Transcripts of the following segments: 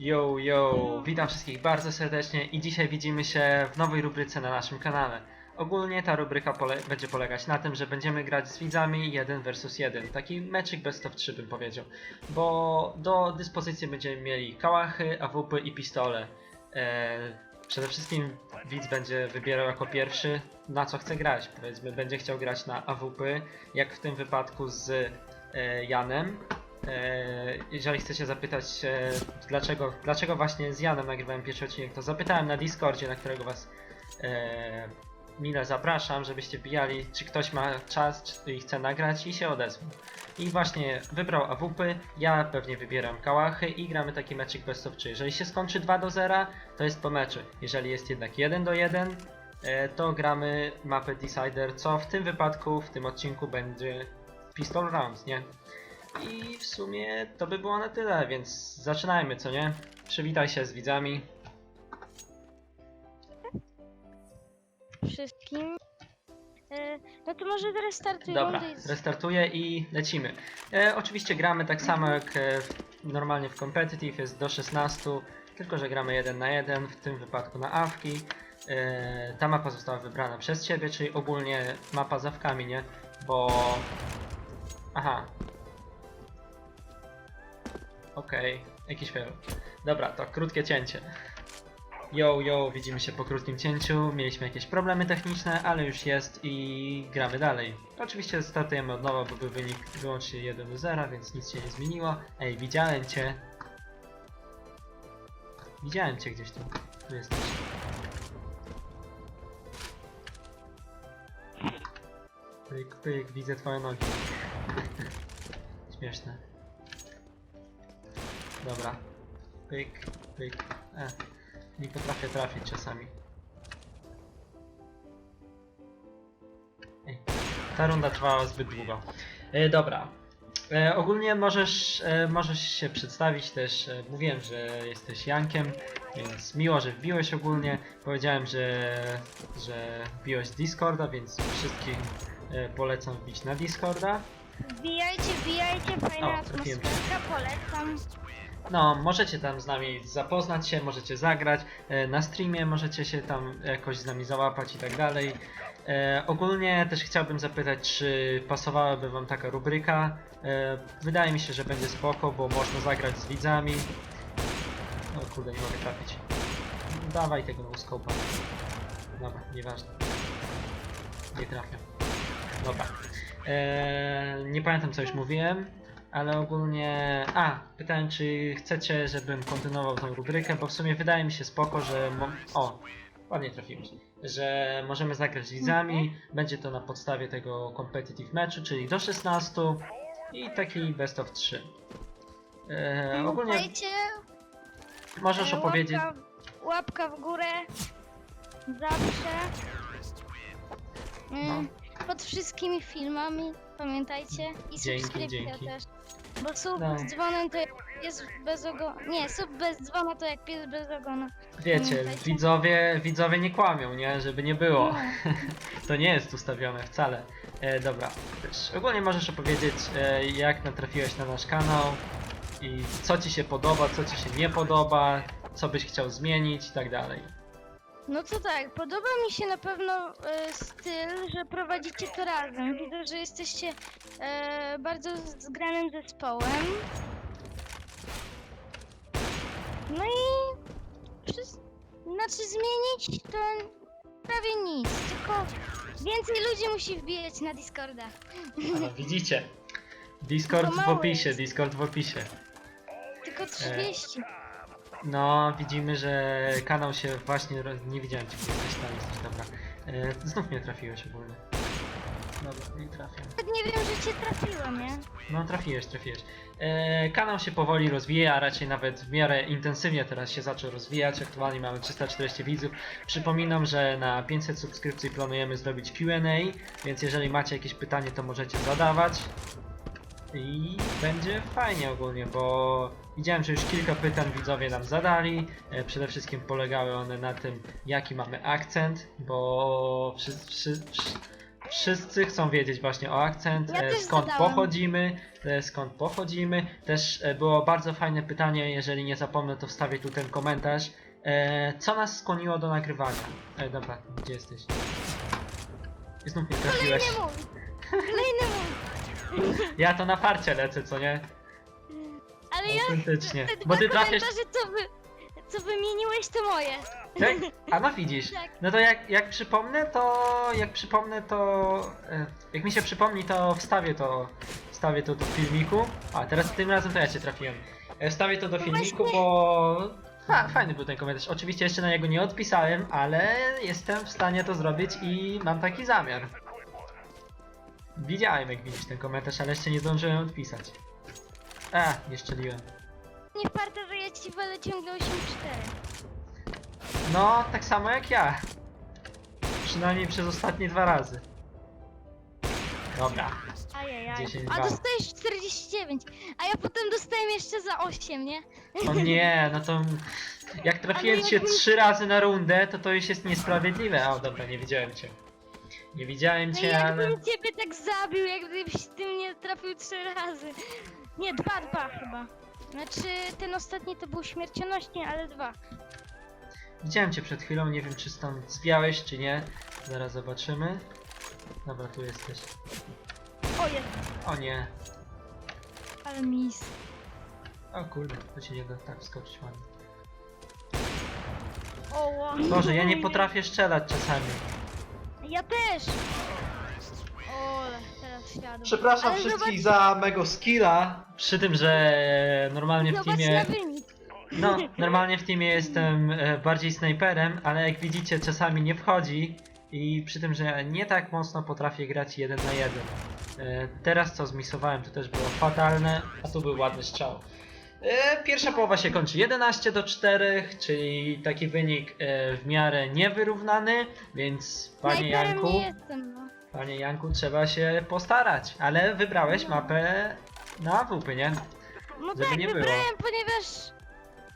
Yo, yo, witam wszystkich bardzo serdecznie i dzisiaj widzimy się w nowej rubryce na naszym kanale. Ogólnie ta rubryka pole będzie polegać na tym, że będziemy grać z widzami 1 vs 1. Taki meczyk best of 3 bym powiedział. Bo do dyspozycji będziemy mieli kałachy, AWP i pistole. Eee, przede wszystkim widz będzie wybierał jako pierwszy na co chce grać. Powiedzmy będzie chciał grać na AWP, jak w tym wypadku z e, Janem. E, jeżeli chcecie zapytać dlaczego, dlaczego właśnie z Janem nagrywałem pierwszy odcinek, to zapytałem na Discordzie, na którego was e, mile zapraszam, żebyście wbijali, czy ktoś ma czas i chce nagrać i się odezwał. I właśnie wybrał AWP, ja pewnie wybieram kałachy i gramy taki meczyk best of 3. Jeżeli się skończy 2 do 0, to jest po meczu. Jeżeli jest jednak 1 do 1, e, to gramy mapę Decider, co w tym wypadku, w tym odcinku będzie Pistol Rounds, nie? I w sumie to by było na tyle, więc zaczynajmy, co nie? Przywitaj się z widzami. wszystkim. E, no to może restartuj Dobra, rundę i- restartuję i lecimy. E, oczywiście gramy tak samo jak e, w, normalnie w competitive, jest do 16, tylko że gramy 1 na 1, w tym wypadku na awki. E, ta mapa została wybrana przez ciebie, czyli ogólnie mapa z awkami, nie? Bo... Aha. Okej, jakiś fail. Dobra, to krótkie cięcie. Yo, yo, widzimy się po krótkim cięciu. Mieliśmy jakieś problemy techniczne, ale już jest i gramy dalej. Oczywiście startujemy od nowa, bo był wynik wyłącznie 1 do 0, więc nic się nie zmieniło. Ej, widziałem cię. Widziałem cię gdzieś tu. Tu jesteś. Pyk, pyk, widzę twoje nogi. Śmieszne. Dobra. Pyk, pyk. E. Nie potrafię trafić czasami. Ej, ta runda trwała zbyt długo. E, dobra. E, ogólnie możesz, e, możesz się przedstawić też. E, mówiłem, że jesteś Jankiem, więc miło, że wbiłeś ogólnie. Powiedziałem, że, że wbiłeś z Discorda, więc wszystkim e, polecam wbić na Discorda. Wbijajcie, wbijajcie, fajna O, trafiłem. atmosferka, polecam. No, możecie tam z nami zapoznać się, możecie zagrać, e, na streamie możecie się tam jakoś z nami załapać i tak dalej. E, ogólnie też chciałbym zapytać, czy pasowałaby wam taka rubryka. E, wydaje mi się, że będzie spoko, bo można zagrać z widzami. O kurde, nie mogę trafić. Dawaj tego no-scope'a. Dobra, nieważne. Nie trafię. Dobra. E, nie pamiętam co już mówiłem. Ale ogólnie. A, pytałem, czy chcecie, żebym kontynuował tą rubrykę, bo w sumie wydaje mi się spoko, że. Mo... O, ładnie trafiłem. Że możemy zagrać widzami. Będzie to na podstawie tego competitive meczu, czyli do 16 i taki best of 3. E, ogólnie Pamiętajcie, możesz e, opowiedzieć. Łapka, łapka w górę. Zawsze. Mm, Pod wszystkimi filmami, pamiętajcie. I Dzięki, subskrypcja dzięki. też. Bo sub No. z dzwonem to jest bez ogona. Nie, sub bez dzwona to jak pies bez ogona. Wiecie, Pamiętajcie? widzowie, widzowie nie kłamią, nie? Żeby nie było. No. To nie jest ustawione wcale. E, dobra, też ogólnie możesz opowiedzieć, e, jak natrafiłeś na nasz kanał i co ci się podoba, co ci się nie podoba, co byś chciał zmienić i tak dalej. No to tak, podoba mi się na pewno e, styl, że prowadzicie to razem. Widzę, że jesteście e, bardzo zgranym zespołem. No i przez, znaczy zmienić to prawie nic, tylko więcej ludzi musi wbijać na Discorda. Ale widzicie, Discord w mało opisie, jest. Discord w opisie. Tylko 30. No, widzimy, że kanał się właśnie... Roz... Nie widziałem cię, jesteś tam, jesteś dobra. E, znów mnie trafiłeś ogólnie. Dobra, nie trafiam. Nawet nie wiem, że cię trafiłem, nie? No trafiłeś, trafiłeś. E, kanał się powoli rozwija, a raczej nawet w miarę intensywnie teraz się zaczął rozwijać. Aktualnie mamy 340 widzów. Przypominam, że na 500 subskrypcji planujemy zrobić Q&A, więc jeżeli macie jakieś pytanie, to możecie zadawać. I będzie fajnie ogólnie, bo widziałem, że już kilka pytań widzowie nam zadali. E, przede wszystkim polegały one na tym, jaki mamy akcent, bo wszy, wszy, wszy, wszyscy chcą wiedzieć właśnie o akcent, Ja e, też skąd zadałam. pochodzimy, e, skąd pochodzimy. Też e, było bardzo fajne pytanie, jeżeli nie zapomnę, to wstawię tu ten komentarz. E, co nas skłoniło do nagrywania? E, dobra, gdzie jesteś? I znów mnie trafiłeś. Kolejny mój. Kolejny mój. Ja to na farcie lecę, co nie? Ale ja Autentycznie. te dwa Bo ty trafiasz... komentarze, co, wy, co wymieniłeś, to moje. Tak? A no widzisz. Tak. No to jak, jak przypomnę, to jak przypomnę, to e, jak mi się przypomni, to wstawię to, wstawię to do filmiku. A teraz tym razem to ja cię trafiłem. E, Wstawię to do No filmiku, właśnie. bo ha, fajny był ten komentarz. Oczywiście jeszcze na niego nie odpisałem, ale jestem w stanie to zrobić i mam taki zamiar. Widziałem jak widzisz ten komentarz, ale jeszcze nie zdążyłem odpisać. A, nie szczeliłem. Nie ja ci walę ciągle 8-4. No, tak samo jak ja. Przynajmniej przez ostatnie dwa razy. Dobra. Ajajaj. 10 A dostajesz 49. A ja potem dostałem jeszcze za 8, nie? O nie, no to... Jak trafiłem cię trzy razy na rundę, to to już jest niesprawiedliwe. O, dobra, nie widziałem cię. Nie widziałem No i cię, ale... jakbym ciebie tak zabił, jakbyś ty mnie trafił 3 razy. Nie, 2-2 chyba. Znaczy, ten ostatni to był śmiercionośny, ale dwa. Widziałem cię przed chwilą, nie wiem czy stąd zwiałeś, czy nie. Zaraz zobaczymy. Dobra, tu jesteś. O jest, O nie. ale mis. O kurde, to się nie da tak wskoczyć ładnie. O, wow. Boże, ja nie potrafię strzelać czasami. Ja też! O, teraz siadł. Przepraszam Ale wszystkich za mego skilla. Przy tym, że normalnie w zobacz teamie... na wynik. No, normalnie w teamie jestem e, bardziej snajperem, ale jak widzicie czasami nie wchodzi i przy tym, że nie tak mocno potrafię grać jeden na jeden. E, teraz co zmisowałem to też było fatalne, a tu był ładny strzał. E, pierwsza połowa się kończy 11 do 4, czyli taki wynik e, w miarę niewyrównany, więc panie Snajperem Janku, nie jestem, no. panie Janku trzeba się postarać, ale wybrałeś mapę na WP, nie? No Żeby tak, nie było. wybrałem, ponieważ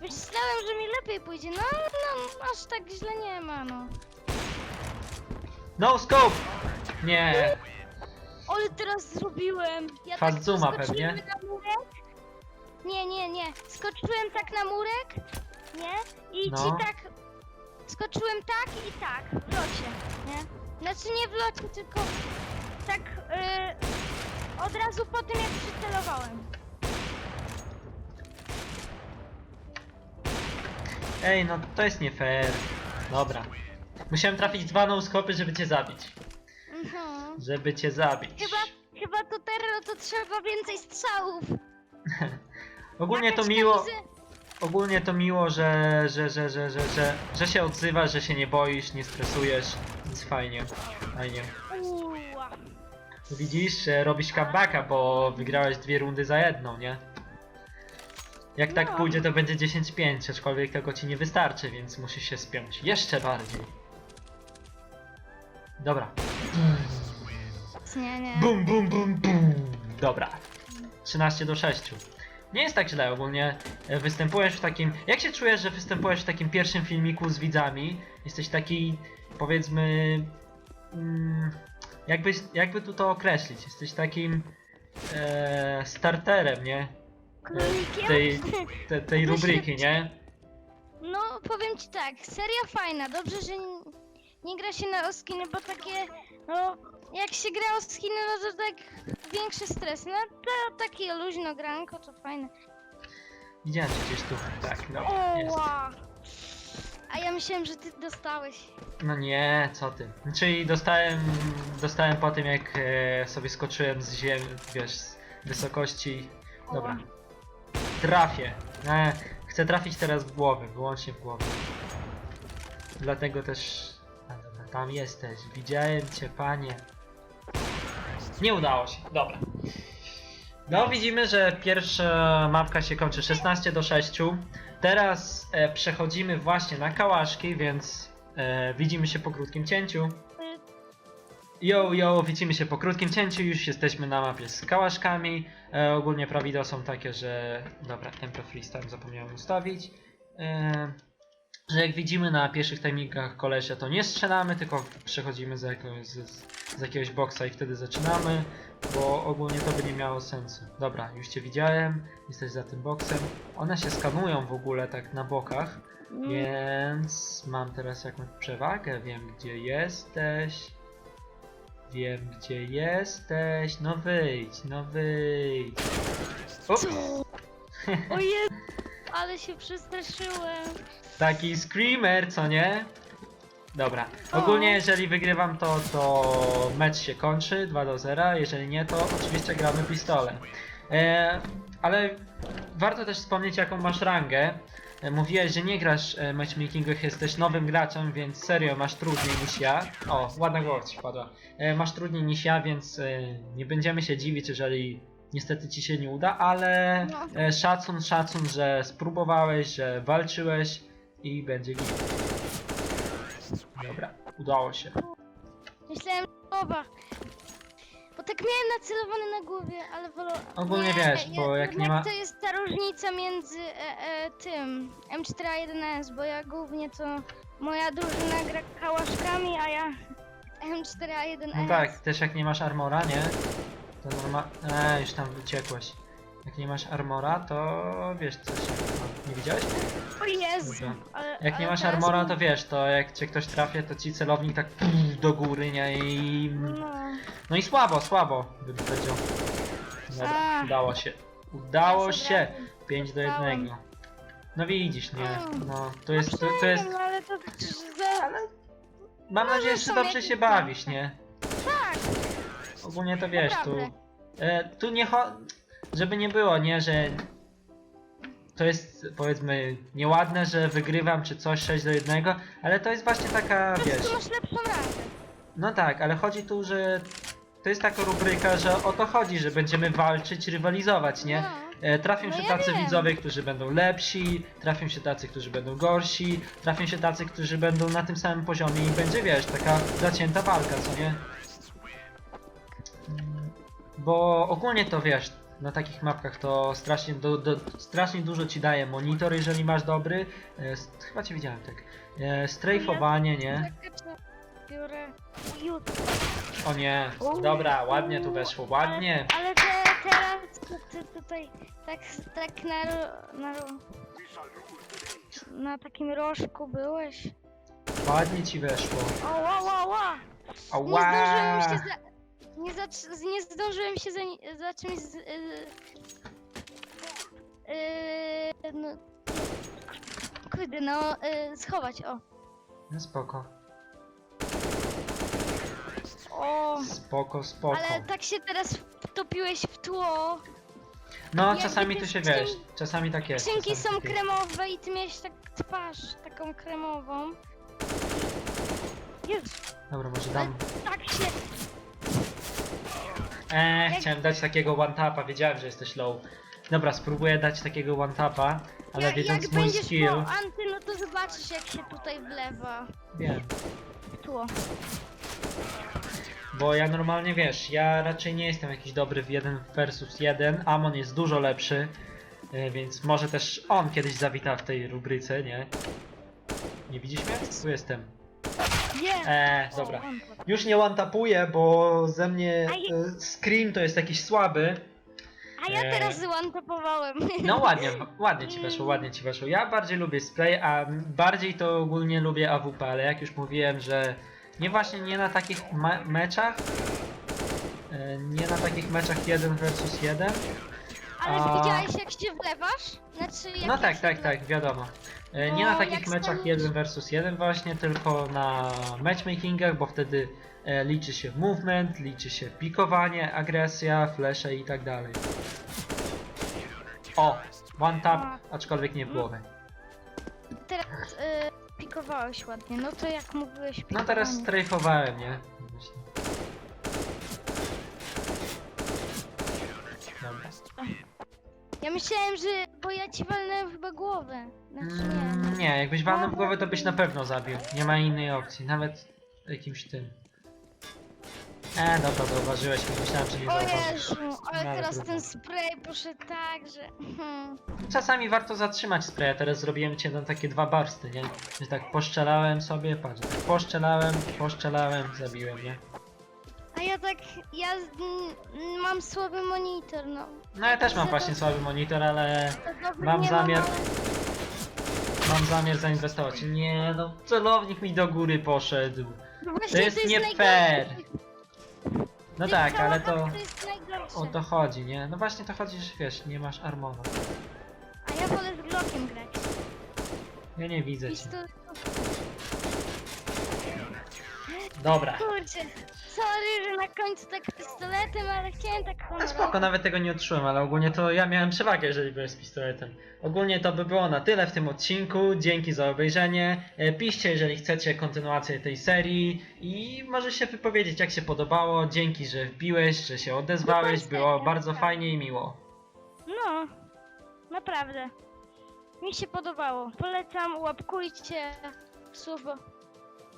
myślałem, że mi lepiej pójdzie. No, no, aż tak źle nie ma, no. No scope! Nie, Ale teraz zrobiłem. Ja Fast tak zooma skoczyłem pewnie? na murek. Nie, nie, nie. Skoczyłem tak na murek, nie? I No. ci tak... Skoczyłem tak i tak, w locie, nie? Znaczy nie w locie, tylko tak yy, od razu po tym, jak przycelowałem. Ej, no to jest nie fair. Dobra. Musiałem trafić dwa no-scopy, żeby cię zabić. Mhm. Żeby cię zabić. Chyba, chyba to teraz to trzeba więcej strzałów. Ogólnie to miło, ogólnie to miło, że, że, że, że, że, że, że się odzywasz, że się nie boisz, nie stresujesz, więc fajnie, fajnie. Widzisz, że robisz comebacka, bo wygrałeś dwie rundy za jedną, nie? Jak tak No. pójdzie, to będzie 10-5, aczkolwiek tego ci nie wystarczy, więc musisz się spiąć jeszcze bardziej. Dobra. Nie, nie. Bum, bum, bum, bum. Dobra. 13 do 6. Nie jest tak źle ogólnie. E, Występujesz w takim. Jak się czujesz, że występujesz w takim pierwszym filmiku z widzami? Jesteś taki, powiedzmy. Mm, jakby, jakby tu to określić? Jesteś takim. E, starterem, nie? Królikiem? Tej, te, tej No rubryki, nie? No, powiem ci tak, seria fajna, dobrze, że nie, nie gra się na oskiny, bo takie, no, jak się gra o skiny, no to tak większy stres, no to takie luźno granko, to fajne. Widziałem cię gdzieś tu. Tak, no. Jest. Oła! A ja myślałem, że ty dostałeś. No nie, co ty. Czyli dostałem, dostałem po tym jak e, sobie skoczyłem z ziemi, wiesz, z wysokości. Dobra. Trafię. E, chcę trafić teraz w głowę, wyłącznie w głowę. Dlatego też... A, dobra, tam jesteś. Widziałem cię, panie. Nie udało się. Dobra. No, widzimy, że pierwsza mapka się kończy 16 do 6. Teraz e, przechodzimy właśnie na kałaszki, więc e, widzimy się po krótkim cięciu. Yo, yo, widzimy się po krótkim cięciu, już jesteśmy na mapie z kałaszkami. E, ogólnie prawidła są takie, że... Dobra, tempo freestyle zapomniałem ustawić. E, że jak widzimy na pierwszych timingach kolesia, to nie strzelamy, tylko przechodzimy z, jakiegoś, z, z jakiegoś boksa i wtedy zaczynamy, bo ogólnie to by nie miało sensu. Dobra, już cię widziałem, jesteś za tym boksem. One się skanują w ogóle tak na bokach, Mm, więc mam teraz jakąś przewagę, wiem gdzie jesteś. Wiem gdzie jesteś, no wyjdź, no wyjdź. Ups, O Jezu, ale się przestraszyłem. taki screamer, co nie? Dobra, ogólnie jeżeli wygrywam to, to mecz się kończy 2 do 0, jeżeli nie to oczywiście gramy pistolem. E, ale warto też wspomnieć jaką masz rangę. E, Mówiłeś, że nie grasz e, matchmakingach, jesteś nowym graczem, więc serio masz trudniej niż ja. O, ładna ci wpadła. E, masz trudniej niż ja, więc e, nie będziemy się dziwić, jeżeli niestety ci się nie uda, ale No. e, szacun, szacun, że spróbowałeś, że walczyłeś i będzie git. Dobra, udało się. Myślałem, że. Bo tak miałem nacelowane na głowie, ale wolę... Ogólnie wiesz, bo jak nie ma- to jest ta różnica między e, e, tym M4A1S, bo ja głównie to... Moja drużyna gra kałaszkami, a ja M4A1S. No tak, też jak nie masz armora, nie? To norma... Eee, już tam wyciekłeś. Jak nie masz armora, to wiesz co się... Nie widziałeś? O Jezu! Dobra. Ale, Jak ale nie masz teraz armora, to wiesz, to jak cię ktoś trafia, to ci celownik tak puf, do góry, nie? I... No. No i słabo, słabo, bym powiedział. Dobra, A. udało się. Udało się! razu 5 do dostałem. 1. No widzisz, nie? No, to jest, to, to jest... No, ale to... Za... Mam nadzieję, że są dobrze jakieś się bawisz, nie? Ogólnie to wiesz, tu... E, tu nie cho... Żeby nie było, nie, że... To jest, powiedzmy, nieładne, że wygrywam czy coś 6 do 1, ale to jest właśnie taka, wiesz... masz lepszą rangę. No tak, ale chodzi tu, że... To jest taka rubryka, że o to chodzi, że będziemy walczyć, rywalizować, nie? No. E, Trafią No się ja tacy wiem. widzowie, którzy będą lepsi, trafią się tacy, którzy będą gorsi, trafią się tacy, którzy będą na tym samym poziomie i będzie, wiesz, taka zacięta walka, co nie? Bo ogólnie to wiesz, na takich mapkach to strasznie, do, do, strasznie dużo ci daje monitor, jeżeli masz dobry. E, s- chyba cię widziałem tak. E, strajfowanie, nie? Zakачę, biorę jutro. O nie, dobra, ładnie tu weszło, ładnie. Ale, te, teraz to ty tutaj tak, tak na, ro- na, ro- na takim rożku byłeś. Ładnie ci weszło. O, ła, ła, ła. Nie Ała! zdążyłem się za... Nie, za, nie zdążyłem się za, ni- za czymś z... Yy, yy, no, kurde, no, yy, schować, o. No spoko, O, spoko, spoko. ale tak się teraz wtopiłeś w tło. No, Jakby czasami te to się skrzyn- wiesz, czasami tak jest. Skrzynki czasami są tak jest. kremowe i ty miałeś tak twarz taką kremową. Jezu, Dobra, może dam. tak się... Eee, chciałem dać takiego one tapa, wiedziałem, że jesteś low. Dobra, spróbuję dać takiego one tapa, ale Ja- wiedząc jak mój będziesz skill. po anty, no to zobaczysz jak się tutaj wlewa Wiem. tło. Bo ja normalnie wiesz, ja raczej nie jestem jakiś dobry w 1 versus 1. Amon jest dużo lepszy, e, więc może też on kiedyś zawita w tej rubryce, nie? Nie widzisz mnie? Tu jestem. Nie! Eee, dobra. Już nie one-tapuję, bo ze mnie e, scream to jest jakiś słaby. A ja Eee. teraz one-tapowałem. No ładnie, ładnie ci weszło, ładnie ci weszło. Ja bardziej lubię spray, a bardziej to ogólnie lubię AWP, ale jak już mówiłem, że nie właśnie nie na takich meczach, e, nie na takich meczach 1 versus 1. Ale A- widziałeś jak się wlewasz? Znaczy jak No ja tak, się tak, wle- tak, wiadomo. E, Nie na takich jak meczach staniesz- 1 versus 1 właśnie, tylko na matchmakingach, bo wtedy e, liczy się movement, liczy się pikowanie, agresja, flesze i tak dalej. O! One tap, aczkolwiek nie w głowę. Teraz y, pikowałeś ładnie, no to jak mówiłeś No teraz pikowanie. strajfowałem, nie? Właśnie. Dobra. Ja myślałem, że... bo ja ci walnąłem chyba głowę. Znaczy Mm, nie. nie, jakbyś walnął w głowę, to byś na pewno zabił. Nie ma innej opcji, nawet jakimś tym. E, dobra, zauważyłeś, myślałem, że nie O zauważysz. Jezu, ale No, teraz trudno. ten spray poszedł tak, że... Hmm. Czasami warto zatrzymać spray, a teraz zrobiłem cię na takie dwa barsty, nie? Że tak poszczelałem sobie, patrz, tak poszczelałem, poszczelałem, zabiłem, nie? A ja tak, ja mm, mam słaby monitor, no. No ja też mam właśnie to- słaby monitor, ale to dobry Mam nie zamiar- ale- mam zamiar zainwestować. Nie no, celownik mi do góry poszedł. No właśnie, jest nie najgorsze. fair. No Ty tak, ale to jest o to chodzi, nie? No właśnie to chodzi, że wiesz, nie masz armora. A ja wolę z Glockiem grać. Ja nie widzę cię. Dobra. Kurczę, sorry, że na końcu tak pistoletem, ale chciałem tak No honorowo. spoko, nawet tego nie odczułem, ale ogólnie to ja miałem przewagę, jeżeli byłem z pistoletem. Ogólnie to by było na tyle w tym odcinku. Dzięki za obejrzenie. E, Piszcie, jeżeli chcecie kontynuację tej serii i może się wypowiedzieć, jak się podobało. Dzięki, że wbiłeś, że się odezwałeś. Było bardzo fajnie i miło. No, naprawdę. Mi się podobało. Polecam, łapkujcie, subo.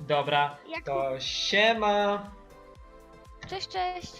Dobra, Jak- to siema. Cześć, cześć.